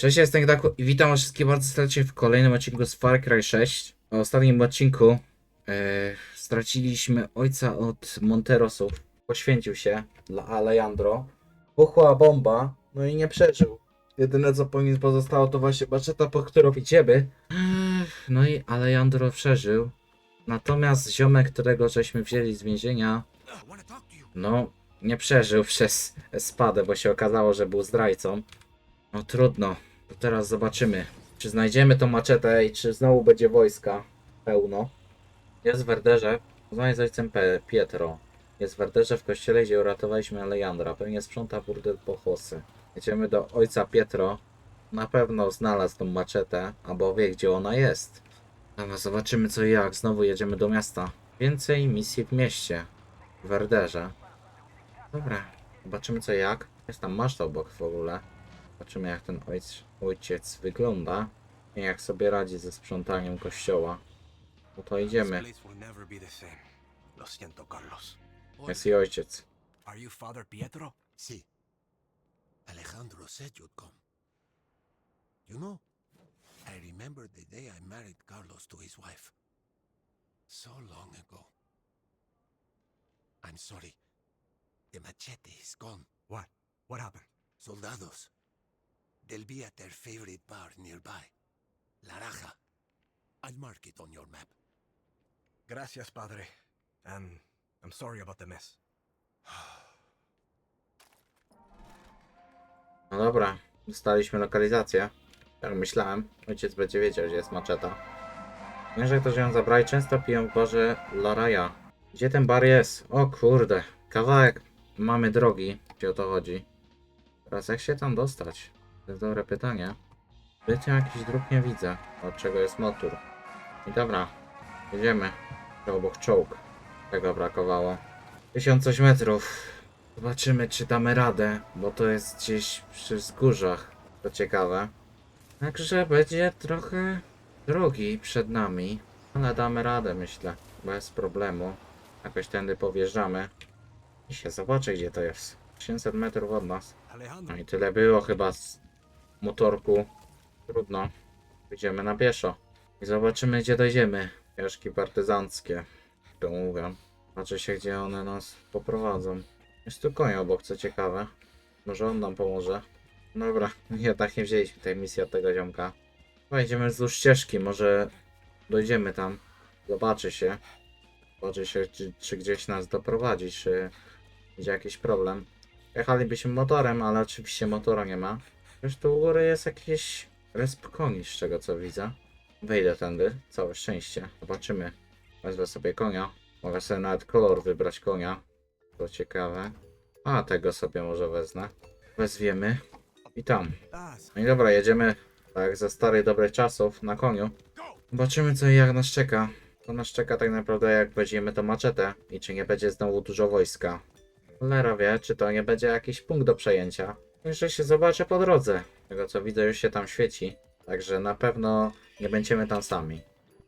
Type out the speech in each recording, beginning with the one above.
Cześć, jestem Gdaku i witam was wszystkich bardzo serdecznie w kolejnym odcinku z Far Cry 6. W ostatnim odcinku e, straciliśmy ojca od Monterosów. Poświęcił się dla Alejandro. Buchła bomba, no i nie przeżył. Jedyne co po nim pozostało to właśnie baczeta, po którą idziemy. Ech, No i Alejandro przeżył. Natomiast ziomek, którego żeśmy wzięli z więzienia, no nie przeżył przez spadę, bo się okazało, że był zdrajcą. No trudno. Teraz zobaczymy, czy znajdziemy tą maczetę i czy znowu będzie wojska pełno. Jest w Werderze. Rozmawiaj z ojcem Pietro. Jest w Werderze w kościele, gdzie uratowaliśmy Alejandra. Pewnie sprząta burdel Pochosy. Jedziemy do ojca Pietro. Na pewno znalazł tą maczetę, albo wie gdzie ona jest. Dobra, zobaczymy co i jak. Znowu jedziemy do miasta. Więcej misji w mieście. W Werderze. Dobra, zobaczymy co i jak. Jest tam maszta obok w ogóle. Zobaczymy jak ten ojc, ojciec wygląda i jak sobie radzi ze sprzątaniem kościoła. No to idziemy. Jest i ojciec. Are you Father Pietro? Sí. Alejandro said you'd come. You know, I remember the day I married Carlos to his wife. So long ago. I'm sorry. The machete is gone. What? What happened? Soldados. They'll be at their favorite bar nearby. La Raja. I'll mark it on your map. Gracias, Padre. And I'm sorry about the mess. No dobra, dostaliśmy lokalizację. Jak myślałem, ojciec będzie wiedział, gdzie jest maczeta. Nie, że ktoś ją zabrali, często piją w barze Laraja. Gdzie ten bar jest? O kurde, kawałek mamy drogi, gdzie o to chodzi. Teraz jak się tam dostać? To jest dobre pytanie. Zbytnio jakiś dróg nie widzę, od czego jest motor. I dobra, jedziemy. Obok czołg. Tego brakowało. 1000 metrów. Zobaczymy, czy damy radę, bo to jest gdzieś przy wzgórzach. To ciekawe. Także będzie trochę drogi przed nami, ale damy radę, myślę. Bez problemu. Jakoś tędy powjeżdżamy. I się zobaczy, gdzie to jest. 800 metrów od nas. No i tyle było chyba z motorku. Trudno. Idziemy na pieszo. I zobaczymy, gdzie dojdziemy. Ścieżki partyzanckie. To mówię. Patrzę się, gdzie one nas poprowadzą. Jest tu koń obok, co ciekawe. Może on nam pomoże. Dobra, jednak nie wzięliśmy tej misji od tego ziomka. Wejdziemy wzdłuż ścieżki, może dojdziemy tam. Zobaczy się. Zobaczy się, czy, czy gdzieś nas doprowadzi, czy będzie jakiś problem. Jechalibyśmy motorem, ale oczywiście motora nie ma. Już tu u góry jest jakiś resp koni, z czego co widzę. Wejdę tędy, całe szczęście. Zobaczymy. Wezmę sobie konia. Mogę sobie nawet kolor wybrać konia. To ciekawe. A, tego sobie może wezmę. Wezwiemy. I tam. No i dobra, jedziemy tak ze starych dobrych czasów na koniu. Zobaczymy co i jak nas czeka. To nas czeka tak naprawdę jak weźmiemy to maczetę i czy nie będzie znowu dużo wojska. Cholera wie, czy to nie będzie jakiś punkt do przejęcia. Jeszcze się zobaczę po drodze. Tego co widzę już się tam świeci. Także na pewno nie będziemy tam sami.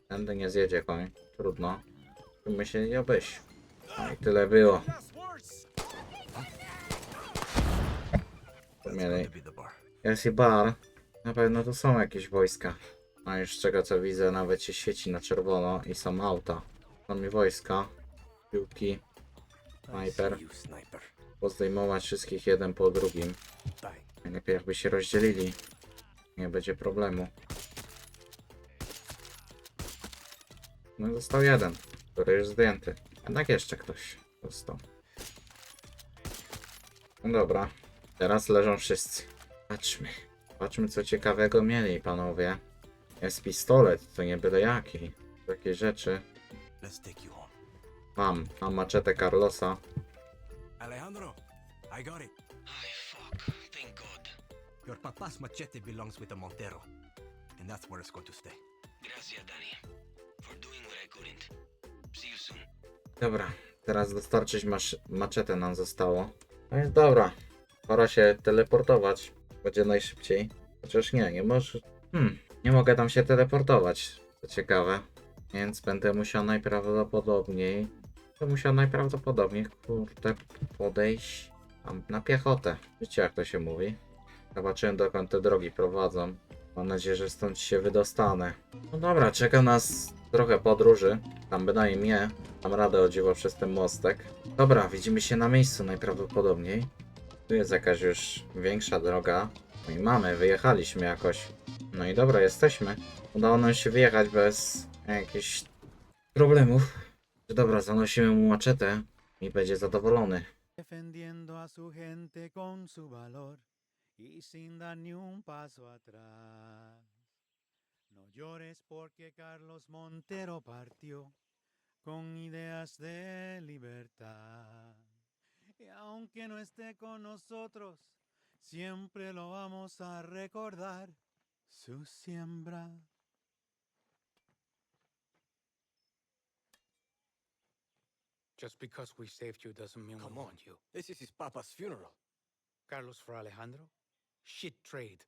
Tędy nie zjedzie koń. Trudno. My się nie obejść. No i tyle było. Mieli. Jest i bar. Na pewno tu są jakieś wojska. A już z czego co widzę, nawet się świeci na czerwono i są auta. Są i wojska. Piłki. Sniper. Pozdejmować wszystkich jeden po drugim. Najlepiej jakby się rozdzielili. Nie będzie problemu. No został jeden, który już zdjęty. Jednak jeszcze ktoś został. No dobra. Teraz leżą wszyscy. Patrzmy. Patrzmy co ciekawego mieli panowie. Jest pistolet, to nie byle jaki. Takie rzeczy. Mam. Mam maczetę Carlosa. Alejandro, I got it. Ay, fuck. Thank God. Your papa's machete belongs with the Montero. And that's where it's going to stay. Gracias, Danny. For doing what I couldn't. See you soon. Dobra, teraz dostarczyć masz maczetę nam zostało. No jest dobra. Pora się teleportować. Będzie najszybciej. Chociaż nie, nie może. Hmm, nie mogę tam się teleportować. To ciekawe. Więc będę musiał najprawdopodobniej. To musiał najprawdopodobniej, kurde, podejść tam na piechotę. Wiecie jak to się mówi? Zobaczyłem dokąd te drogi prowadzą. Mam nadzieję, że stąd się wydostanę. No dobra, czeka nas trochę podróży. Tam bynajmniej mnie. Mam radę o dziwo przez ten mostek. Dobra, widzimy się na miejscu najprawdopodobniej. Tu jest jakaś już większa droga. No i mamy, wyjechaliśmy jakoś. No i dobra, jesteśmy. Udało nam się wyjechać bez jakichś problemów. Dobra, zanosimy mu maczetę i będzie zadowolony. defendiendo a su gente con su valor y sin dar ni un paso atrás. No llores porque Carlos Montero partió con ideas de libertad. Y aunque no esté con nosotros, siempre lo vamos a recordar. Su siembra Just because we saved you doesn't mean Come we on. want you. This is his papa's funeral. Carlos for Alejandro? Shit trade.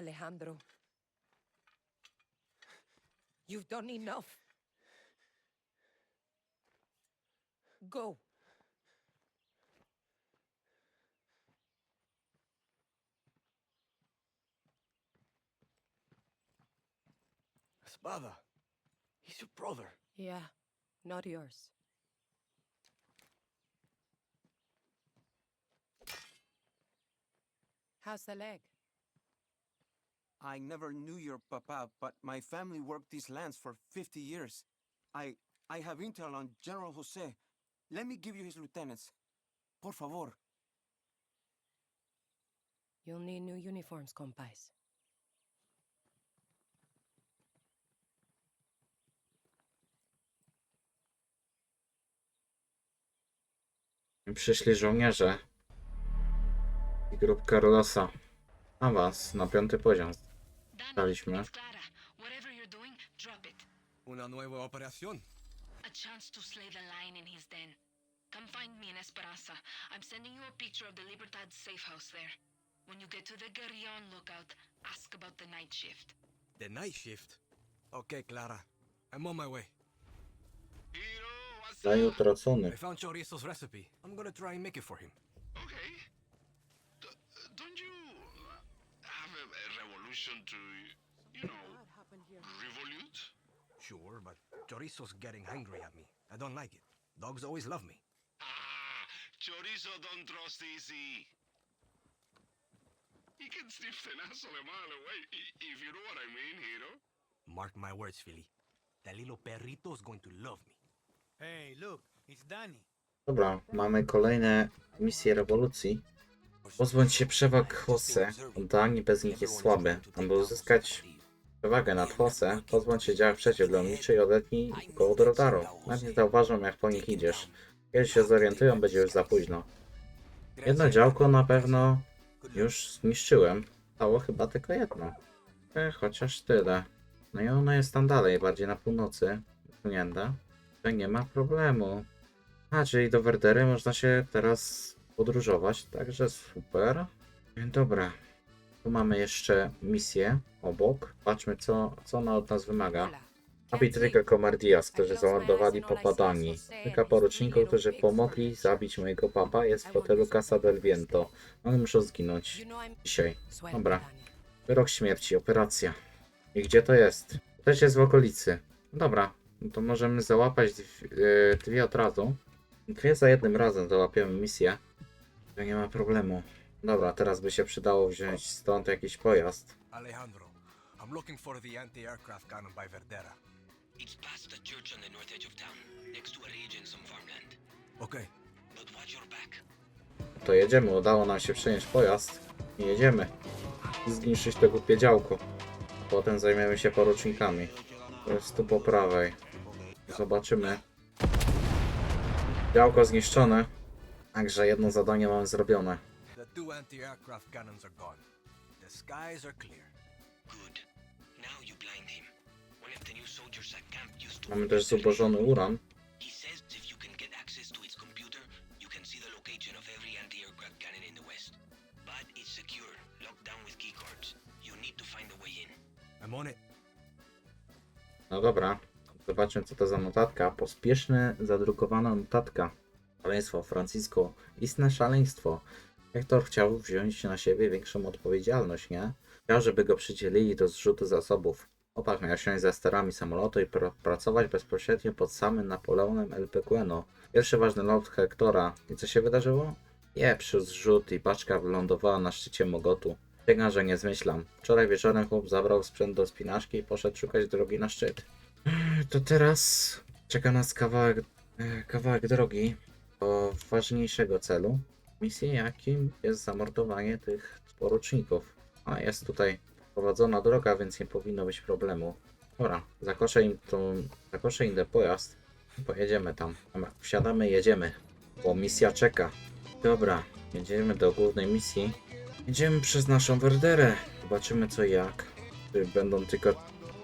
Alejandro. You've done enough. Go. Espada. He's your brother. Yeah, not yours. How's the leg? I never knew your papa, but my family worked these lands for 50 years. I I have intel on General Jose. Let me give you his lieutenants. Por favor. You'll need new uniforms, compais. Przyszli żołnierze. I grup Carlosa. Awans na piąty poziom. It. Una nueva operación. A chance to slay the lion in his den. Come find me in Esperanza. I'm sending you a picture of the Libertad safe house there. When you get to the Guerrillon lookout, ask about the night shift. The night shift. Okay, Clara. I'm on my way. Zaj utracony. I found Chorizo's recipe. I'm gonna try and make it for him. Okay. D- don't you have a, a revolution to, you know, revolute? Sure, but Chorizo's getting angry at me. I don't like it. Dogs always love me. Ah, chorizo don't trust easy. He can sniff tenazo de mile away, if you know what I mean, hero. Mark my words, Philly. The little perrito's going to love me. Hey, look, it's Danny. Dobra, mamy kolejne misje rewolucji. Pozbądź się przewag Jose. Dani bez nich jest słaby. Aby uzyskać przewagę nad Jose, pozbądź się działek przeciwlotniczych i odetnij go od radaru. Nawet nie zauważą jak po nich idziesz. Kiedy się zorientują, będzie już za późno. Jedno działko na pewno już zniszczyłem. Stało chyba tylko jedno. E, chociaż tyle. No i ona jest tam dalej, bardziej na północy. Usunięta. To nie ma problemu. A, czyli do Werdery można się teraz podróżować, także super. Dobra. Tu mamy jeszcze misję obok. Patrzmy, co, co ona od nas wymaga. Arbitryka Comardias, którzy zamordowali popadani. Kilka poruczników, którzy pomogli zabić mojego papa, jest w hotelu Casa del Viento. Oni muszą zginąć dzisiaj. Dobra. Wyrok śmierci, operacja. I gdzie to jest? Też jest w okolicy. Dobra, no to możemy załapać dwie, e, dwie od razu. Dwie za jednym razem załapiemy misję. To nie ma problemu. Dobra, teraz by się przydało wziąć stąd jakiś pojazd. Alejandro, I'm looking for the anti-aircraft cannon by Verdera. It's past the church on the north edge of town, next to a ridge and some farmland. Okay. But watch your back. To jedziemy, udało nam się przejąć pojazd. I jedziemy. Zniszczyć to głupie działko. Potem zajmiemy się porucznikami. To jest tu po prawej. Zobaczymy. Działko zniszczone. Także jedno zadanie mamy zrobione. The two anti-aircraft cannons are gone. The skies are clear. Good. Now you blind him. One of the new soldiers at camp used to. Mamy też zubożony uran. He says if you can get access to its computer, you can see the location of every anti-aircraft cannon in the west. But it's secure, locked down with keycards. You need to find a way in. I'm on it. No dobra. Zobaczmy, co to za notatka. Pospieszne, zadrukowana notatka. Szaleństwo, Francisco. Istne szaleństwo. Hector chciał wziąć na siebie większą odpowiedzialność, nie? Chciał, żeby go przydzielili do zrzutu zasobów. Opak miał siąść za sterami samolotu i pr- pracować bezpośrednio pod samym Napoleonem El Pequeno. Pierwszy ważny lot Hectora. I co się wydarzyło? Pieprzył zrzut i paczka wylądowała na szczycie Mogotu. Sięgam, że nie zmyślam. Wczoraj wieczorem chłop zabrał sprzęt do spinaczki i poszedł szukać drogi na szczyt. To teraz czeka nas kawałek, kawałek drogi do ważniejszego celu. Misji, jakim jest zamordowanie tych poruczników. A jest tutaj prowadzona droga, więc nie powinno być problemu. Dobra, zakoszę im tą, zakoszę im pojazd pojedziemy tam. Dobra, wsiadamy, jedziemy, bo misja czeka. Dobra, jedziemy do głównej misji. Jedziemy przez naszą Werderę. Zobaczymy co jak. Będą tylko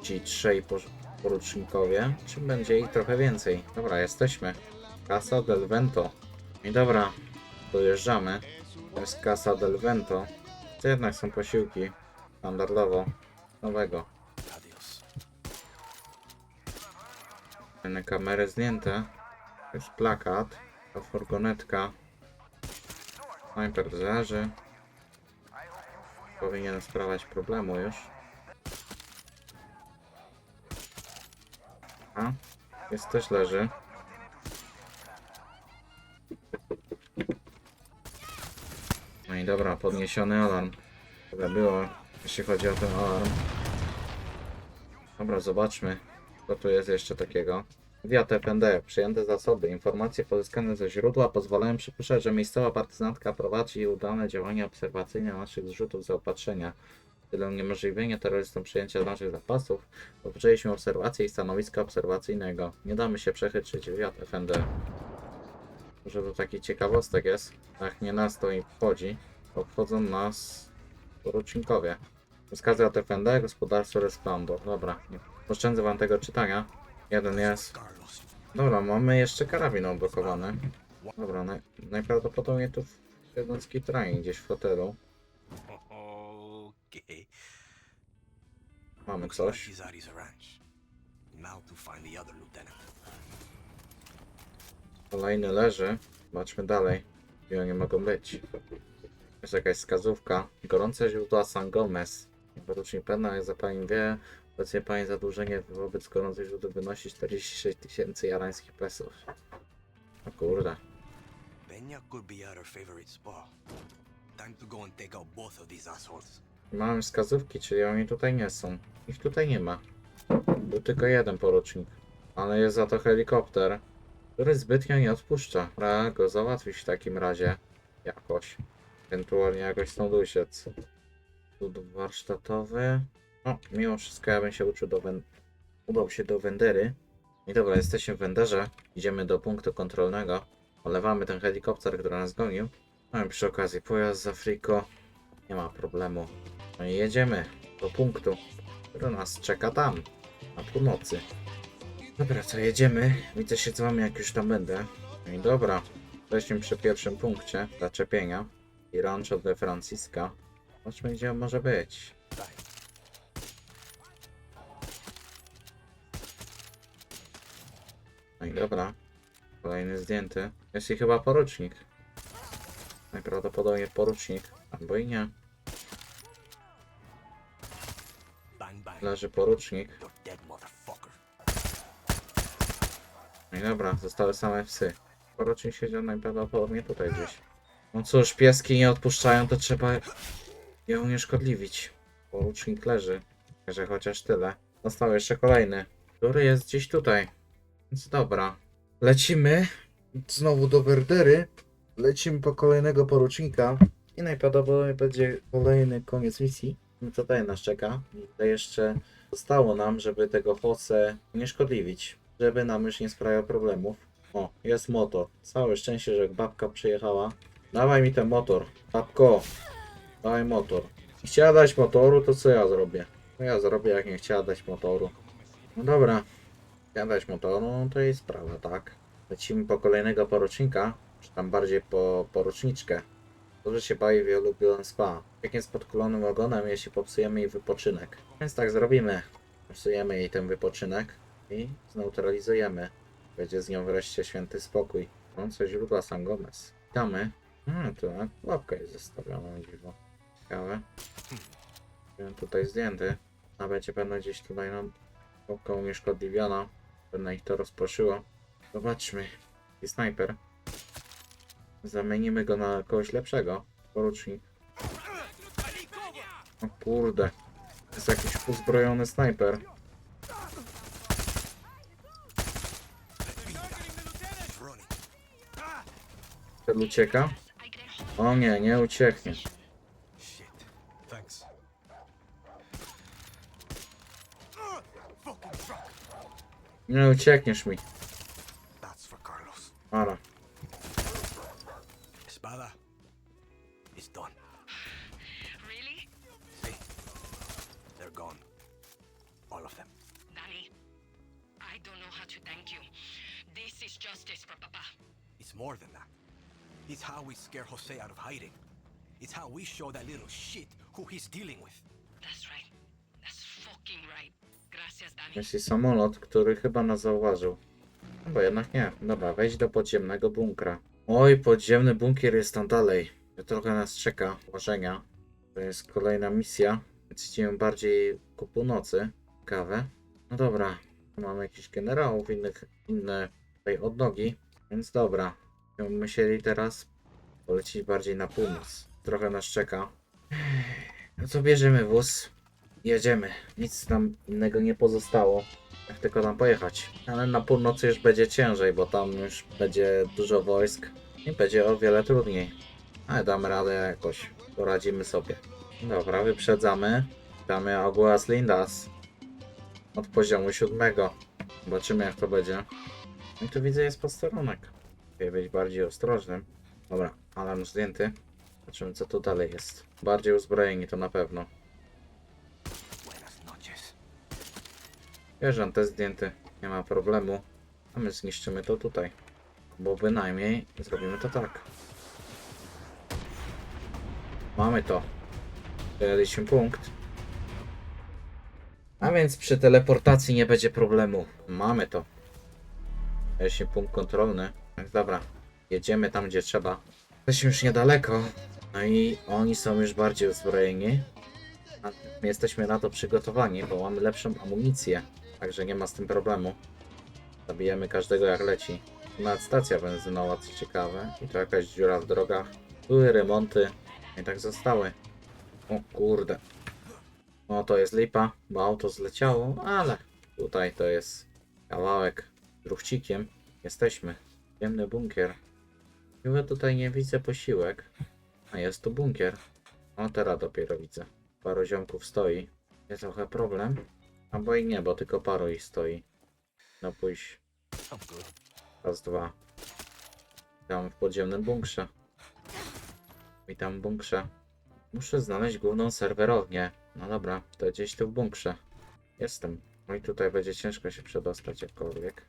ci trzej porucznikowie, czy będzie ich trochę więcej. Dobra, jesteśmy. Casa del Vento. I dobra, dojeżdżamy. To jest Casa del Vento. To jednak są posiłki. Standardowo. Nowego. Fajne kamery zdjęte. To jest plakat. To furgonetka. Snajper leży. Powinien sprawiać problemu już. Jest też leży. No i dobra, podniesiony alarm. Tyle było, jeśli chodzi o ten alarm. Dobra, zobaczmy, co tu jest jeszcze takiego. Wywiad FND. Przyjęte zasoby. Informacje pozyskane ze źródła pozwalają przypuszczać, że miejscowa partyzantka prowadzi udane działania obserwacyjne naszych zrzutów zaopatrzenia. Tyle uniemożliwienia terrorystom przyjęcia naszych zapasów, rozpoczęliśmy obserwację i stanowiska obserwacyjnego. Nie damy się przechytrzyć. Wywiad FND. Może to taki ciekawostek jest. Jak nie nas to i wchodzi. Obchodzą nas porucznikowie. Rozkazy od FND, gospodarstwo Resplendor. Dobra, nie oszczędzę wam tego czytania. Jeden jest. Dobra, mamy jeszcze karabin odblokowany. Dobra, naj, najprawdopodobniej tu w jednocki train gdzieś w hotelu. Okay. Mamy coś. he's at his ranch. Now to find the other lieutenant. Kolejny leży. Zobaczmy dalej. Gdzie oni mogą być. Jest jakaś wskazówka. Gorące źródła San Gomez. Porucznik Penna, jak za pani wie, obecnie pani zadłużenie wobec gorących źródeł wynosi 46 tysięcy jarańskich pesów. O kurde. Peña could be her favorite spa. Time to go and take out both of these assholes. Mamy wskazówki, czyli oni tutaj nie są. Ich tutaj nie ma. Był tylko jeden porucznik. Ale jest za to helikopter, który zbytnio nie odpuszcza. Trzeba go załatwić w takim razie. Jakoś. Ewentualnie jakoś stąd uciec. Cud warsztatowy. No, mimo wszystko ja bym się uczył do wen... Udał się do Wendery. I dobra, jesteśmy w Wenderze. Idziemy do punktu kontrolnego. Olewamy ten helikopter, który nas gonił. No i przy okazji pojazd z Afriko. Nie ma problemu. No i jedziemy do punktu, który nas czeka tam, na północy. Dobra, to jedziemy. Widzę się z wami, jak już tam będę. No i dobra, jesteśmy przy pierwszym punkcie zaczepienia. I Rancho de Francisca. Zobaczmy, gdzie on może być. No i dobra. Kolejny zdjęty. Jest i chyba porucznik. Najprawdopodobniej porucznik, albo i nie. Leży porucznik. No i dobra, zostały same psy. Porucznik siedział najprawdopodobniej tutaj gdzieś. No cóż, pieski nie odpuszczają, to trzeba je unieszkodliwić. Porucznik leży. Że chociaż tyle. Został jeszcze kolejny, który jest gdzieś tutaj. Więc dobra. Lecimy znowu do Werdery. Lecimy po kolejnego porucznika. I najprawdopodobniej będzie kolejny koniec misji. No co tutaj nas czeka? I jeszcze zostało nam, żeby tego Jose unieszkodliwić. Żeby nam już nie sprawiał problemów. O, jest motor. Całe szczęście, że babka przyjechała. Dawaj mi ten motor. Babko, dawaj motor. Chciała dać motoru, to co ja zrobię? No ja zrobię, jak nie chciała dać motoru. No dobra. Chciała dać motoru, no to jej sprawa, tak. Lecimy po kolejnego porucznika, czy tam bardziej po poruczniczkę. Dobrze się bawi w jej spa. Jak jest podkulonym ogonem, jeśli popsujemy jej wypoczynek. Więc tak zrobimy. Popsujemy jej ten wypoczynek. i zneutralizujemy. Będzie z nią wreszcie święty spokój. Łące źródła San Gomez. A, tu a, łapka jest zostawiona, dziwo. Ciekawe. Wiem tutaj zdjęty. A będzie pewno gdzieś tutaj nam łapka unieszkodliwiona. Pewno ich to rozproszyło. Zobaczmy. I snajper. Zamienimy go na kogoś lepszego. Porucznik. O kurde. To jest jakiś uzbrojony snajper. Ten ucieka? O nie, nie ucieknie. Nie uciekniesz mi. To thank you. This is justice for Papa. It's more than that. It's how we scare Jose out of hiding. It's how we show that little shit who he's dealing with. That's right. That's fucking right. Gracias, Danny. Jest i samolot, który chyba nas zauważył. Albo jednak nie. Dobra, wejdź do podziemnego bunkra. Oj, podziemny bunkier jest tam dalej. Trochę nas czeka ułożenia. To jest kolejna misja. Więc idziemy bardziej ku północy. Ciekawe. No dobra. Mamy jakichś generałów, innych, inne tutaj odnogi. Więc dobra. Będziemy musieli teraz polecieć bardziej na północ. Trochę nas czeka. No to bierzemy wóz. Jedziemy. Nic nam innego nie pozostało. Jak tylko tam pojechać. Ale na północy już będzie ciężej, bo tam już będzie dużo wojsk i będzie o wiele trudniej. Ale damy radę jakoś. Poradzimy sobie. Dobra, wyprzedzamy. Damy Aguas Lindas. Od poziomu siódmego. Zobaczymy jak to będzie. No i tu widzę jest posterunek. Muszę być bardziej ostrożnym. Dobra, alarm zdjęty. Zobaczymy co tu dalej jest. Bardziej uzbrojeni to na pewno. Wierzę, te zdjęty. Nie ma problemu. A my zniszczymy to tutaj. Bo bynajmniej zrobimy to tak. Mamy to. Przejęliśmy punkt. A więc przy teleportacji nie będzie problemu. Mamy to. Przejęliśmy punkt kontrolny. Więc dobra. Jedziemy tam, gdzie trzeba. Jesteśmy już niedaleko. No i oni są już bardziej uzbrojeni. A my jesteśmy na to przygotowani, bo mamy lepszą amunicję. Także nie ma z tym problemu. Zabijemy każdego jak leci. Nawet stacja benzynowa, co ciekawe. I to jakaś dziura w drogach. Były remonty. I tak zostały. O kurde. No to jest lipa, bo auto zleciało, ale tutaj to jest kawałek druchcikiem. Jesteśmy. Ciemny bunkier. Chyba tutaj nie widzę posiłek. A jest tu bunkier. O teraz dopiero widzę. Paru ziomków stoi. Jest trochę problem. Albo i nie, bo tylko paru ich stoi. No pójść. Raz, dwa. Witam w podziemnym bunkrze. Witam bunkrze. Muszę znaleźć główną serwerownię. No dobra, to gdzieś tu w bunkrze. Jestem. No i tutaj będzie ciężko się przedostać jakkolwiek.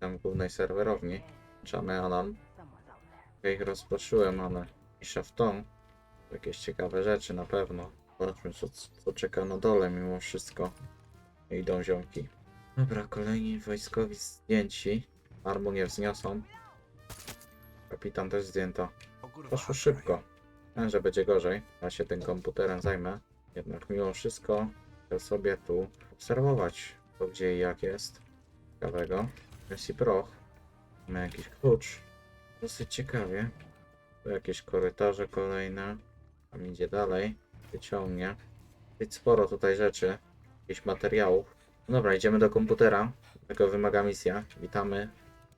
Tam w głównej serwerowni. Czamy alarm. Ja ich rozproszyłem, ale mniejsza w tą. Jakieś ciekawe rzeczy na pewno. Zobaczmy co, co czeka na dole mimo wszystko. Idą ziomki. Dobra, kolejni wojskowi zdjęci. Armu nie wzniosą. Kapitan też zdjęto. Poszło szybko. Wiem, że będzie gorzej. Ja się tym komputerem zajmę. Jednak mimo wszystko chcę sobie tu obserwować, co gdzie i jak jest. Ciekawego. Jest i proch. Mamy jakiś klucz. Dosyć ciekawie. Tu jakieś korytarze kolejne. Tam idzie dalej. Wyciągnie. Jest sporo tutaj rzeczy. Jakichś materiałów. No dobra, idziemy do komputera. Tego wymaga misja. Witamy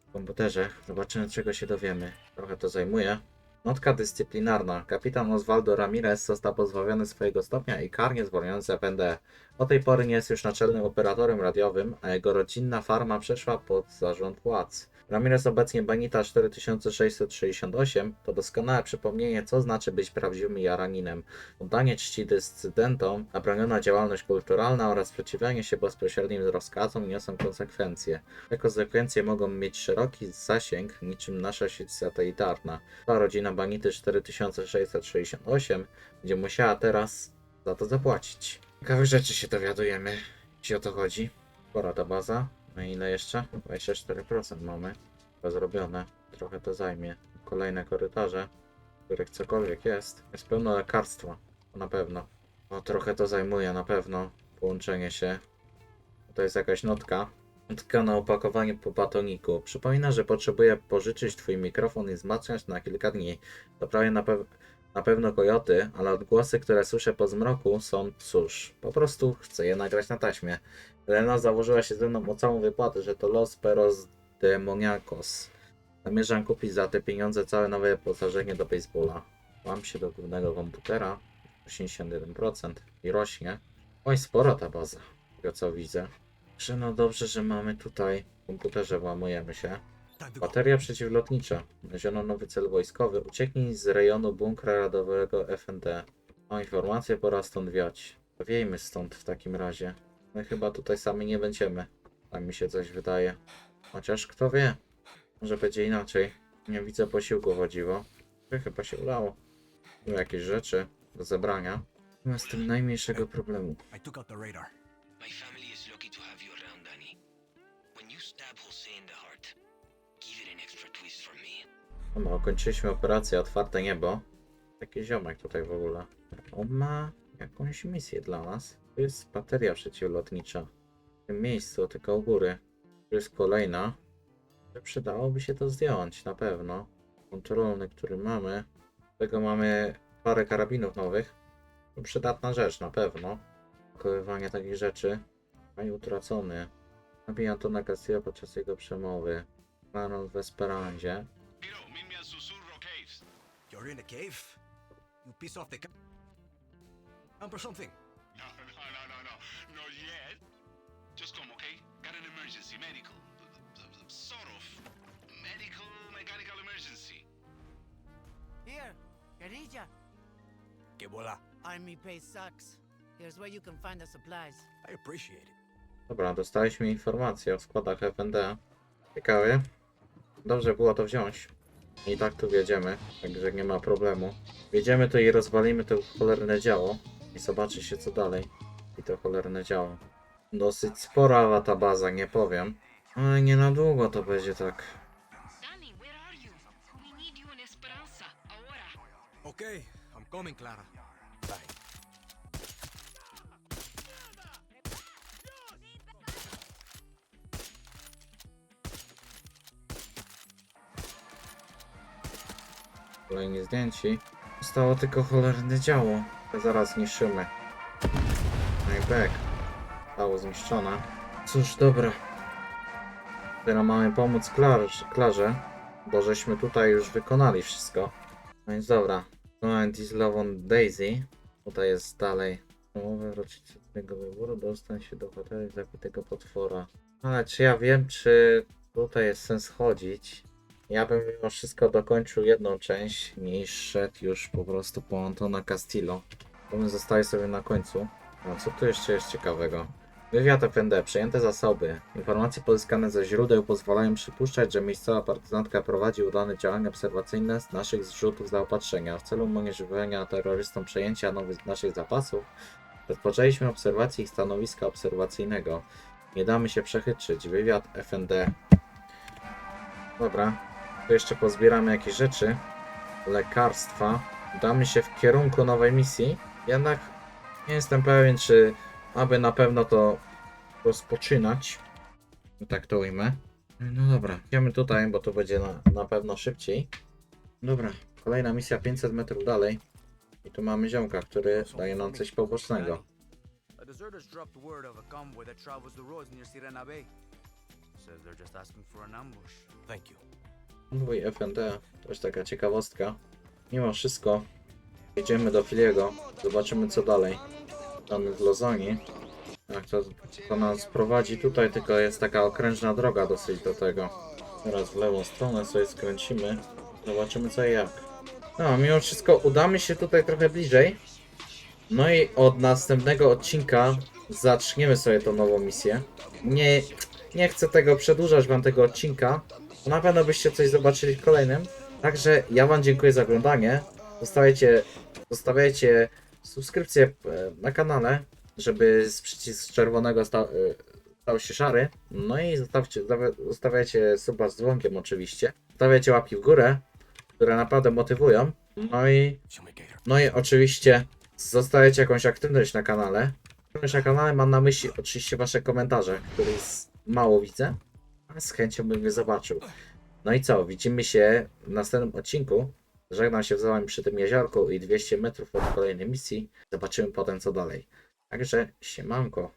w komputerze. Zobaczymy czego się dowiemy. Trochę to zajmuje. Notka dyscyplinarna. Kapitan Osvaldo Ramirez został pozbawiony swojego stopnia i karnie zwolniony z FND. Tej pory nie jest już naczelnym operatorem radiowym, a jego rodzinna farma przeszła pod zarząd władz. Ramirez obecnie Benita 4668 to doskonałe przypomnienie, co znaczy być prawdziwym Jaraninem. Oddanie czci dysydentom, zabroniona działalność kulturalna oraz sprzeciwianie się bezpośrednim rozkazom niosą konsekwencje. Te konsekwencje mogą mieć szeroki zasięg, niczym nasza sieć satelitarna. Ta rodzina Banity 4668 będzie musiała teraz za to zapłacić. Ciekawych rzeczy się dowiadujemy, jeśli o to chodzi. Spora ta baza. I ile jeszcze? 24% mamy. To zrobione. Trochę to zajmie. Kolejne korytarze, w których cokolwiek jest. Jest pełno lekarstwa. Na pewno. No trochę to zajmuje na pewno. Połączenie się. To jest jakaś notka. Notka na opakowaniu po batoniku. Przypomina, że potrzebuję pożyczyć twój mikrofon i wzmacniać na kilka dni. To prawie na, pew na pewno kojoty, ale odgłosy, które słyszę po zmroku są cóż. Po prostu chcę je nagrać na taśmie. Elena założyła się ze mną o całą wypłatę, że to Los Peros Demoniacos. Zamierzam kupić za te pieniądze całe nowe wyposażenie do baseballa. Mam się do głównego komputera. 81% i rośnie. Oj, spora ta baza, tego co widzę. Że no dobrze, że mamy tutaj w komputerze, włamujemy się. Go. Bateria przeciwlotnicza. Znaleziono nowy cel wojskowy. Ucieknij z rejonu bunkra radowego FND. Mam informację, pora stąd wiać. Wiejmy stąd w takim razie. My chyba tutaj sami nie będziemy. Tak mi się coś wydaje. Chociaż kto wie. Może będzie inaczej. Nie widzę posiłku chodziło. Że chyba się udało. Tu jakieś rzeczy do zebrania. Nie ma z tym najmniejszego problemu. I took out the radar. My family is lucky to have you around, Danny. When you stab Jose in the heart, give it an extra twist for me. No, ukończyliśmy operację Otwarte Niebo. Taki ziomek tutaj w ogóle. On ma jakąś misję dla nas. To jest bateria przeciwlotnicza. W tym miejscu, tylko u góry. Tu jest kolejna. Przydałoby się to zdjąć, na pewno. Kontrolny, który mamy. Do tego mamy parę karabinów nowych. To przydatna rzecz, na pewno. Pakowywanie takich rzeczy. Panie utracony. Nabijam to na Castillo podczas jego przemowy. Baron w. You're in cave? You piss off the ca- camp or something? Que bola. Army pay sucks. Here's where you can find the supplies. I appreciate it. Dobra, dostaliśmy informację o składach FND. Ciekawie. Dobrze było to wziąć. I tak tu wjedziemy, także nie ma problemu. Wjedziemy tu i rozwalimy to cholerne działo. I zobaczy się co dalej. I to cholerne działo. Dosyć spora ta baza, nie powiem. Ale nie na długo to będzie tak. Okay, I'm coming, Clara. Bye. Kolejni zdjęci. Zostało tylko cholerne działo. Zaraz zniszczymy. I back. Zostało zniszczone. Cóż, dobra. Teraz mamy pomóc Klarze, Klarze, bo żeśmy tutaj już wykonali wszystko. No więc dobra. No This Love on Daisy. Tutaj jest dalej. Umowę rocznicę tego wyboru. Dostań się do hotelu zabitego potwora. Ale czy ja wiem, czy tutaj jest sens chodzić? Ja bym mimo wszystko dokończył jedną część, niż szedł już po prostu po Antona Castillo. To bym zostaje sobie na końcu. A co tu jeszcze jest ciekawego? Wywiad FND. Przejęte zasoby. Informacje pozyskane ze źródeł pozwalają przypuszczać, że miejscowa partyzantka prowadzi udane działania obserwacyjne z naszych zrzutów zaopatrzenia. W celu umożliwienia terrorystom przejęcia nowych naszych zapasów, rozpoczęliśmy obserwację ich stanowiska obserwacyjnego. Nie damy się przechytrzyć. Wywiad FND. Dobra, to jeszcze pozbieramy jakieś rzeczy. Lekarstwa. Damy się w kierunku nowej misji. Jednak nie jestem pewien, czy aby na pewno to rozpoczynać. Tak to ujmę. No dobra, idziemy tutaj, bo to będzie na, na pewno szybciej. Dobra, kolejna misja 500 metrów dalej. I tu mamy ziomka, który daje nam coś pobocznego. A deserters dropped word taka ciekawostka. Mimo wszystko, jedziemy do Filiego, zobaczymy co dalej. W Lozoni. Jak to, to nas prowadzi tutaj, tylko jest taka okrężna droga dosyć do tego. Teraz w lewą stronę sobie skręcimy. Zobaczymy co i jak. No, mimo wszystko udamy się tutaj trochę bliżej. No i od następnego odcinka zaczniemy sobie tą nową misję. Nie, nie chcę tego przedłużać wam tego odcinka. Na pewno byście coś zobaczyli w kolejnym. Także ja wam dziękuję za oglądanie. Zostawiajcie, zostawiajcie subskrypcję e, na kanale. żeby z przycisk czerwonego sta, y, stał się szary. No i zostawcie, zostawia- zostawiacie suba z dzwonkiem oczywiście. Zostawiacie łapki w górę, które naprawdę motywują. No i, no i oczywiście zostawiacie jakąś aktywność na kanale. Aktywność na kanale mam na myśli oczywiście wasze komentarze, których mało widzę, ale z chęcią bym je zobaczył. No i co, widzimy się w następnym odcinku. Żegnam się z wami przy tym jeziorku i 200 metrów od kolejnej misji. Zobaczymy potem co dalej. Także siemanko.